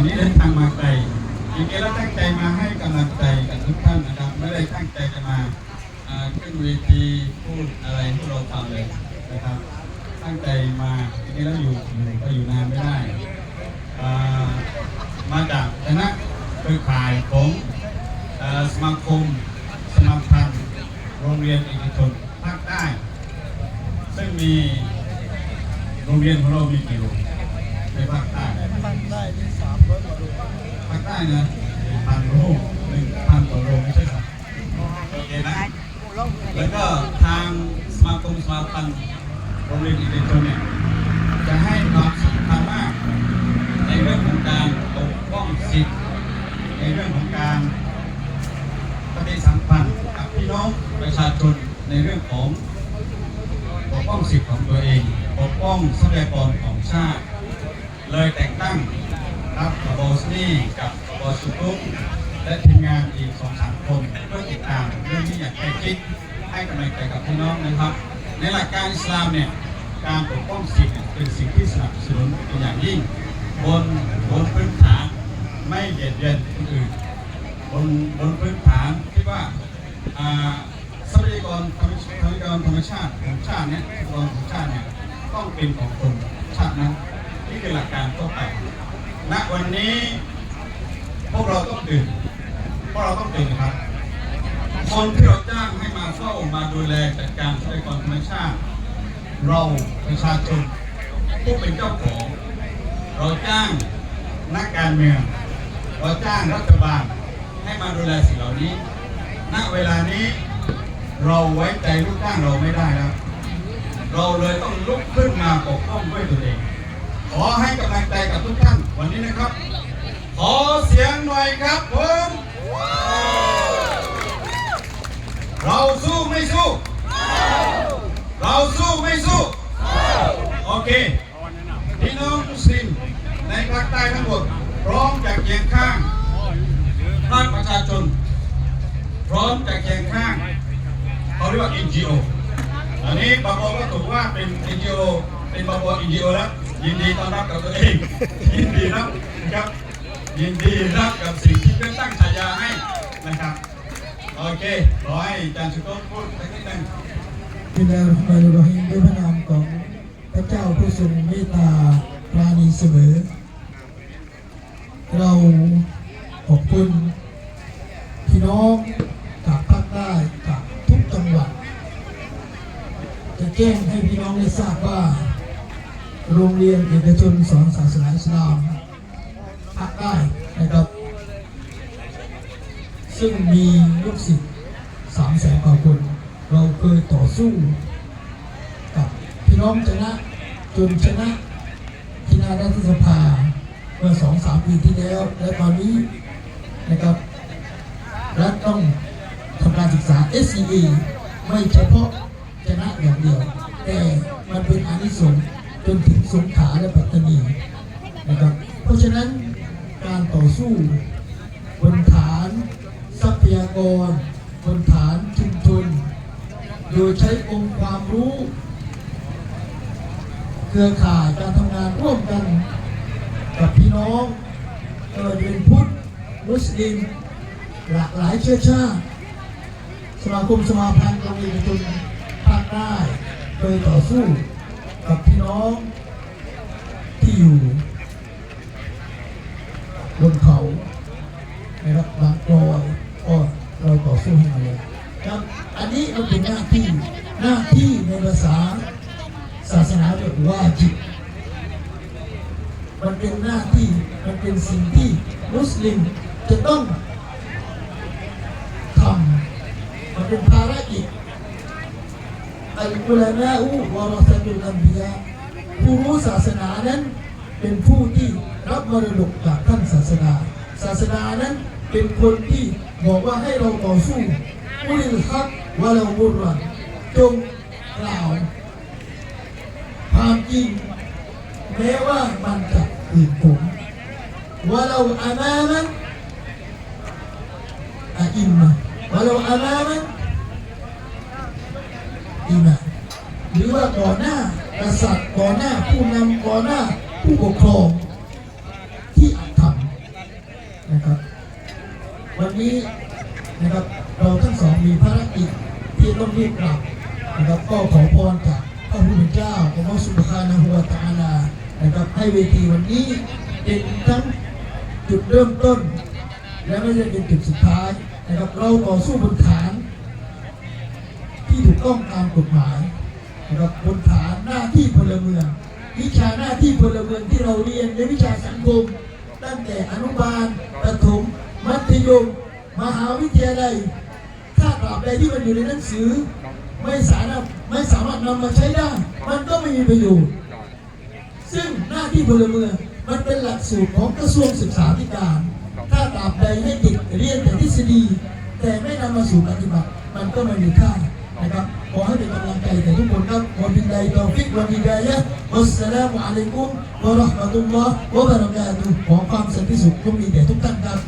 วันนี้เดินทางมาไกลจริงๆแล้วตั้งใจมาให้กำลังใจกับทุกท่านนะครับ ไม่ได้ตั้งใจจะมาขึ้นเวทีพูดอะไรให้เราฟังเลยนะครับ ตั้งใจมาจริงๆแล้วอยู่อยู่ก็อยู่นานไม่ได้ มาจากคณะเครือข่ายของสมาคมสมาพันธ์โรงเรียนเอกชนภาคใต้ ซึ่งมีโรงเรียนของเรามีกี่โรงในภาค งได้ที่สามร้อยกว่าโรงภาคใต้นะพันโรงหนึ่งพันกว่าโรงไม่ใช่ครับโอเคนะแล้วก็ทางสมาคมสมาพันธ์โรงเรียนเอกชนเนี่ยจะให้ความสำคัญมาก ในเรื่องของการปกป้องสิทธิ์ในเรื่องของการปฏิสัมพันธ์กับพี่น้องประชาชนในเรื่องของปกป้องสิทธิ์ของตัวเอง ปกป้องทรัพยากรของชาติ เลยแต่งตั้งครับบอสนี่กับบอสุกุกและทีมงานอีกสองสามคนเพื่อติดตามเรื่องนี้อย่างใกล้ชิดให้กำลังใจกับพี่น้องนะครับ ในหลักการอิสลามเนี่ยการปกป้องสิทธิ์เป็นสิ่งที่สนับสนุนเป็นอย่างยิ่ง บนบนพื้นฐานไม่เบียดเบียนคนอื่นบนบนพื้นฐานที่ว่าอ่าทรัพยากรธรรมทรัพยากรธรรมชาติของชาติเนี่ยทรัพยากรของชาติเนี่ยต้องเป็นของคนชาตินั้น นี่คือหลักการทั่วไปณวันนี้พวกเราต้องตื่นพวกเราต้องตื่นนะครับ คนที่เราจ้างให้มาเฝ้ามาดูแลจัดการทรัพยากรธรรมชาติ เราประชาชนผู้เป็นเจ้าของ เราจ้างนักการเมือง เราจ้างรัฐบาลให้มาดูแลสิ่งเหล่านี้ ณ เวลานี้เราไว้ใจลูกจ้างเราไม่ได้แล้ว เราเลยต้องลุกขึ้นมาปกป้องด้วยตัวเอง ขอให้กำลังใจกับทุกท่านวันนี้นะครับ ขอเสียงหน่อยครับผมเราสู้ไม่สู้ เราสู้ไม่สู้ โอเค พี่น้องมุสลิมในภาคใต้ทั้งหมดพร้อมจะเคียงข้างภาคประชาชน พร้อมจะเคียงข้างเขาเรียกว่า NGO อันนี้บางคนก็ถูกว่าเป็น NGO เป็นบางคน NGO แล้วยินดีต้อนรับกับตัวเองยินดีรับนะครับ ยินดีรับกับสิ่งที่เพื่อนตั้งฉายาให้นะครับโอเคขอให้อาจารย์สุโขพูดสักนิดหนึงบิลลาฮิรเราะห์มานิรเราะฮีมด้วยพระนามของพระเจ้าผู้ทรงเมตตาปราณีเสมอ เราขอบคุณพี่น้องจากภาคใต้จากทุกจังหวัด จะแจ้งให้พี่น้องได้ทราบว่า โรงเรียนเอกชนสอนศาสนาอิสลามภาคใต้นะครับ ซึ่งมีลูกศิษย์สามแสนกว่าคน เราเคยต่อสู้กับพี่น้องชนะจนชนะที่นารัฐสภาเมื่อสองสามปีที่แล้ว และตอนนี้นะครับรัฐต้องทำการศึกษา SCA ไม่เฉพาะชนะอย่างเดียว แต่มันเป็นอานิสงส์ จนถึงสงขลาและปัตตานีนะครับเพราะฉะนั้นการต่อสู้บนฐาน ทรัพยากร บนฐานชุมชนโดยใช้องค์ความรู้ เครือข่ายการทำงานร่วมกัน กับพี่น้องเออเป็นพุทธมุสลิมหลากหลายเชื้อชาติ สมาคมสมาพันธ์โรงเรียนเอกชนภาคใต้เคยต่อสู้ กับพี่น้องที่อยู่บนเขานะครับบางกรอยก็เราต่อสู้ให้มาเลยครับ อันนี้มันเป็นหน้าที่หน้าที่ในภาษาศาสนาเรียกว่าจิตมันเป็นหน้าที่มันเป็นสิ่งที่มุสลิมจะต้องทำมันเป็นภารกิจ อัลกุลามาอูวะรอซาตุลอัมบิยาผู้รู้ศาสนานั้นเป็นผู้ที่รับมรดกจากท่านศาสนา ศาสนานั้นเป็นคนที่บอกว่าให้เราต่อสู้อุลิลฮักวะลาวุรันจงกล่าวความจริงแม้ว่ามันจะผิดผมว่าเราอามามันอาอิมมาว่าเราอามามัน อิมาหรือว่าก่อนหน้ากษัตริย์ก่อนหน้า ผู้นำก่อนหน้า ผู้ปกครองที่อาจทนะครับ วันนี้นะครับเราทั้งสองมีภารกิจที่ต้องรีบกลับนะครับก็ขอพรจากพระผู้เป็นเจ้าอัลลอฮฺสุบฮานะฮูวตาลานะครับให้เวทีวันนี้เป็นทั้งจุดเริ่มต้น และไม่ใช่เป็นจุดสุดท้ายนะครับเราต่อสู้บนฐาน ที่ถูกต้องตามกฎหมายนะครับบนฐานหน้าที่พลเมือง วิชาหน้าที่พลเมืองที่เราเรียนในวิชาสังคม ตั้งแต่อนุบาลประถม มัธยม มหาวิทยาลัย ถ้าตราบใดที่มันอยู่ในหนังสือ ไม่สามารถไม่สามารถนำมาใช้ได้ มันก็ไม่มีประโยชน์ ซึ่งหน้าที่พลเมืองมันเป็นหลักสูตรของกระทรวงศึกษาธิการ ถ้าตราบใดให้เด็กเรียนแต่ทฤษฎี แต่ไม่นำมาสู่ปฏิบัติ มันก็ไม่มีค่า นะครับขอให้เป็นกำลังใจแก่ทุกคนครับวะบิลลาฮิตอฟิกวะบิดายะวัสสลามุอะลัยกุมวะเราะห์มะตุลลอฮ์วะบะเราะกาตุฮ์ขอความสันติสุขจงมีแด่ทุกท่านครับ